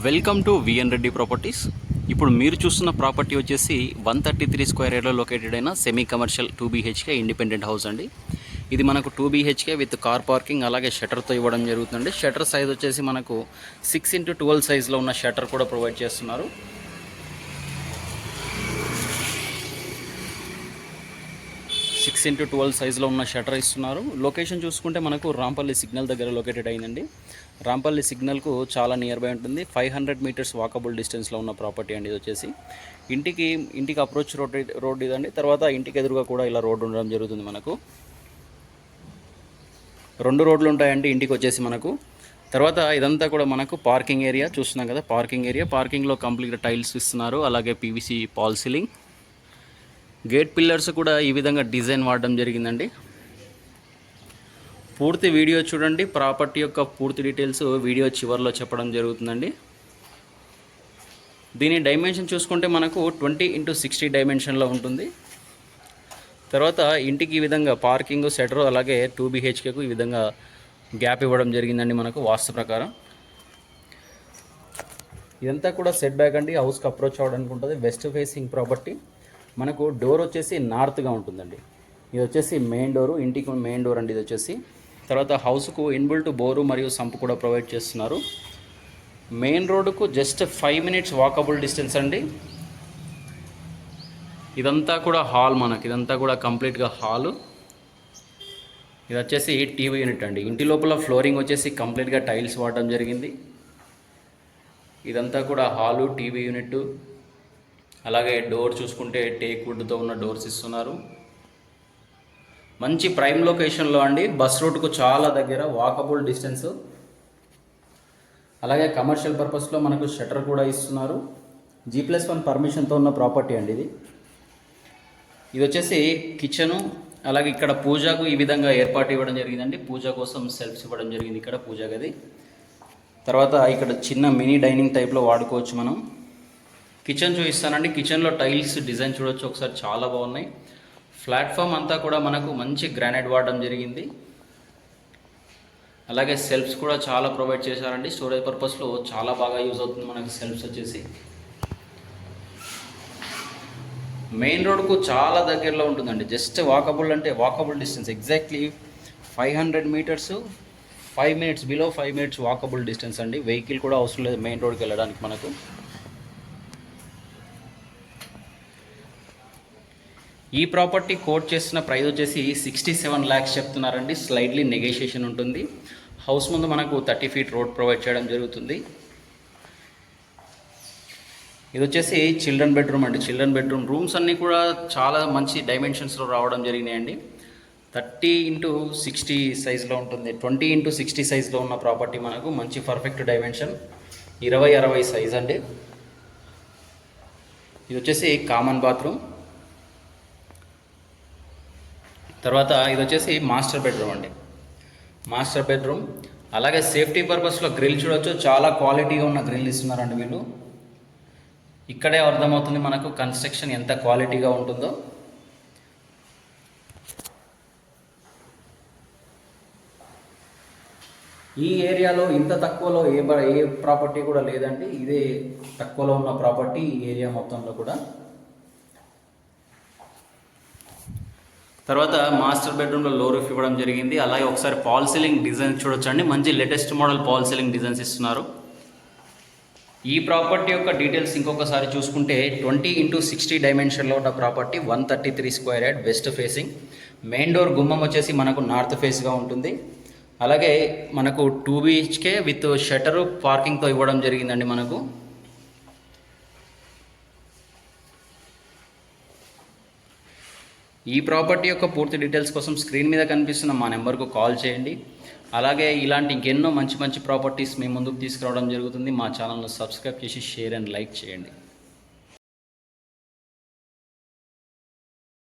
Welcome to VN Reddy properties ఇప్పుడు మీరు చూస్తున్న ప్రాపర్టీ వచ్చేసి వన్ థర్టీ త్రీ స్క్వేర్ ఏర్లో లొకేటెడ్ అయిన semi commercial two BHK independent house అండి. ఇది మనకు two BHK with car parking అలాగే షటర్తో ఇవ్వడం జరుగుతుంది షటర్ సైజ్ వచ్చేసి మనకు సిక్స్ ఇంటూ ట్వెల్వ్ సైజ్లో ఉన్న షటర్ కూడా ప్రొవైడ్ చేస్తున్నారు. సిక్స్ ఇంటూ ట్వెల్వ్ సైజ్లో ఉన్న షటర్ ఇస్తున్నారు. లొకేషన్ చూసుకుంటే మనకు రాంపల్లి సిగ్నల్ దగ్గర లొకేటెడ్ అయిందండి. రాంపల్లి సిగ్నల్కు చాలా నియర్ బై ఉంటుంది. ఫైవ్ హండ్రెడ్ మీటర్స్ వాకబుల్ డిస్టెన్స్లో ఉన్న ప్రాపర్టీ అండి ఇది వచ్చేసి. ఇంటికి ఇంటికి అప్రోచ్ రోడ్ రోడ్ ఇదండి. తర్వాత ఇంటికి ఎదురుగా కూడా ఇలా రోడ్డు ఉండడం జరుగుతుంది మనకు. రెండు రోడ్లు ఉంటాయండి ఇంటికి వచ్చేసి మనకు. తర్వాత ఇదంతా కూడా మనకు పార్కింగ్ ఏరియా చూస్తున్నాం కదా పార్కింగ్ ఏరియా పార్కింగ్లో కంప్లీట్ టైల్స్ ఇస్తున్నారు. అలాగే PVC fall ceiling gate pillars కూడా ఈ విధంగా డిజైన్ వాడడం జరిగిందండి. పూర్తి వీడియో చూడండి ప్రాపర్టీ యొక్క పూర్తి డీటెయిల్స్ వీడియో చివరిలో చెప్పడం జరుగుతుందండి. దీని డైమెన్షన్ చూసుకుంటే మనకు ట్వంటీ ఇంటూ సిక్స్టీ డైమెన్షన్లో ఉంటుంది. తర్వాత ఇంటికి ఈ విధంగా పార్కింగ్ సెటర్ అలాగే టూ బీహెచ్కేకు ఈ విధంగా గ్యాప్ ఇవ్వడం జరిగిందండి మనకు వాస్తు ప్రకారం. ఇదంతా కూడా సెట్ బ్యాక్ అండి. హౌస్కి అప్రోచ్ అవ్వడానికి ఉంటుంది. వెస్ట్ ఫేసింగ్ ప్రాపర్టీ మనకు డోర్ వచ్చేసి నార్త్గా ఉంటుందండి. ఇది వచ్చేసి మెయిన్ డోరు ఇంటికి మెయిన్ డోర్ అండి ఇది వచ్చేసి. తర్వాత హౌస్కు ఇన్బుల్ట్ బోరు మరియు సంపు కూడా ప్రొవైడ్ చేస్తున్నారు. Main రోడ్కు just five minutes walkable distance అండి. ఇదంతా కూడా హాల్ మనకి ఇదంతా కూడా కంప్లీట్గా హాలు ఇది వచ్చేసి టీవీ యూనిట్ అండి. ఇంటి లోపల ఫ్లోరింగ్ వచ్చేసి కంప్లీట్గా టైల్స్ వాడడం జరిగింది. ఇదంతా కూడా హాలు టీవీ యూనిట్ అలాగే డోర్ చూసుకుంటే టేక్ వుడ్తో ఉన్న డోర్స్ ఇస్తున్నారు. మంచి ప్రైమ్ లొకేషన్లో అండి. బస్ రూట్కు చాలా దగ్గర వాకబుల్ డిస్టెన్స్. అలాగే కమర్షియల్ పర్పస్లో మనకు షటర్ కూడా ఇస్తున్నారు. జీ ప్లస్ వన్ పర్మిషన్తో ఉన్న ప్రాపర్టీ అండి ఇది. ఇది వచ్చేసి కిచెను అలాగే ఇక్కడ పూజకు ఈ విధంగా ఏర్పాటు ఇవ్వడం జరిగిందండి. పూజ కోసం సెల్ఫ్స్ ఇవ్వడం జరిగింది ఇక్కడ పూజ గది. తర్వాత ఇక్కడ చిన్న మినీ డైనింగ్ టైప్లో వాడుకోవచ్చు మనం. కిచెన్ చూపిస్తానండి. కిచెన్లో టైల్స్ డిజైన్ చూడొచ్చు. ఒకసారి చాలా బాగున్నాయి. ప్లాట్ఫామ్ అంతా కూడా మనకు మంచి గ్రానైట్ వాడడం జరిగింది. అలాగే సెల్ఫ్స్ కూడా చాలా ప్రొవైడ్ చేశారండి. స్టోరేజ్ పర్పస్లో చాలా బాగా యూజ్ అవుతుంది మనకు సెల్ఫ్స్ వచ్చేసి. మెయిన్ రోడ్కు చాలా దగ్గరలో ఉంటుందండి. జస్ట్ వాకబుల్ అంటే walkable distance. Exactly five hundred metres five minutes below five minutes walkable distance అండి. వెహికల్ కూడా అవసరం లేదు మెయిన్ రోడ్కి వెళ్ళడానికి మనకు. ఈ ప్రాపర్టీ కోట్ చేసిన ప్రైస్ వచ్చేసి సిక్స్టీ సెవెన్ ల్యాక్స్ చెప్తున్నారండి. స్లైడ్లీ నెగోషియేషన్ ఉంటుంది. హౌస్ ముందు మనకు థర్టీ ఫీట్ రోడ్ ప్రొవైడ్ చేయడం జరుగుతుంది. ఇది వచ్చేసి చిల్డ్రన్ బెడ్రూమ్ అండి. చిల్డ్రన్ బెడ్రూమ్ రూమ్స్ అన్నీ కూడా చాలా మంచి డైమెన్షన్స్లో రావడం జరిగినాయండి. థర్టీ ఇంటూ సిక్స్టీ సైజ్లో ఉంటుంది. ట్వంటీ ఇంటూ సిక్స్టీ సైజ్లో ఉన్న ప్రాపర్టీ మనకు మంచి పర్ఫెక్ట్ డైమెన్షన్ ఇరవై అరవై సైజ్ అండి. ఇది వచ్చేసి కామన్ బాత్రూమ్ తర్వాత ఇది వచ్చేసి మాస్టర్ బెడ్రూమ్ అండి. Master bedroom. అలాగే సేఫ్టీ పర్పస్లో గ్రిల్ చూడొచ్చు. చాలా క్వాలిటీగా ఉన్న గ్రిల్ ఇస్తున్నారండి వీళ్ళు. ఇక్కడే అర్థమవుతుంది మనకు కన్స్ట్రక్షన్ ఎంత క్వాలిటీగా ఉంటుందో. ఈ ఏరియాలో ఇంత తక్కువలో ఏ ఏ ప్రాపర్టీ కూడా లేదండి. ఇదే తక్కువలో ఉన్న ప్రాపర్టీ ఈ ఏరియా మొత్తంలో కూడా. తర్వాత మాస్టర్ బెడ్రూమ్లో లో రూఫ్ ఇవ్వడం జరిగింది. అలాగే ఒకసారి పాల్ సీలింగ్ డిజైన్స్ చూడొచ్చండి. మంచి latest model fall ceiling designs ఇస్తున్నారు. ఈ ప్రాపర్టీ యొక్క డీటెయిల్స్ ఇంకొకసారి చూసుకుంటే ట్వంటీ ఇంటూ సిక్స్టీ డైమెన్షన్లో ఉన్న property one thirty three square yard west facing. Main door గుమ్మం వచ్చేసి మనకు నార్త్ ఫేస్గా ఉంటుంది. అలాగే మనకు టూ బీహెచ్కే విత్ షటరు పార్కింగ్తో ఇవ్వడం జరిగిందండి మనకు. ఈ ప్రాపర్టీ యొక్క పూర్తి డీటెయిల్స్ కోసం స్క్రీన్ మీద కనిపిస్తున్న మా నెంబర్కు కాల్ చేయండి. అలాగే ఇలాంటి ఇంకెన్నో మంచి మంచి ప్రాపర్టీస్ మీ ముందుకు తీసుకురావడం జరుగుతుంది. మా ఛానల్ను సబ్స్క్రైబ్ చేసి షేర్ అండ్ లైక్ చేయండి.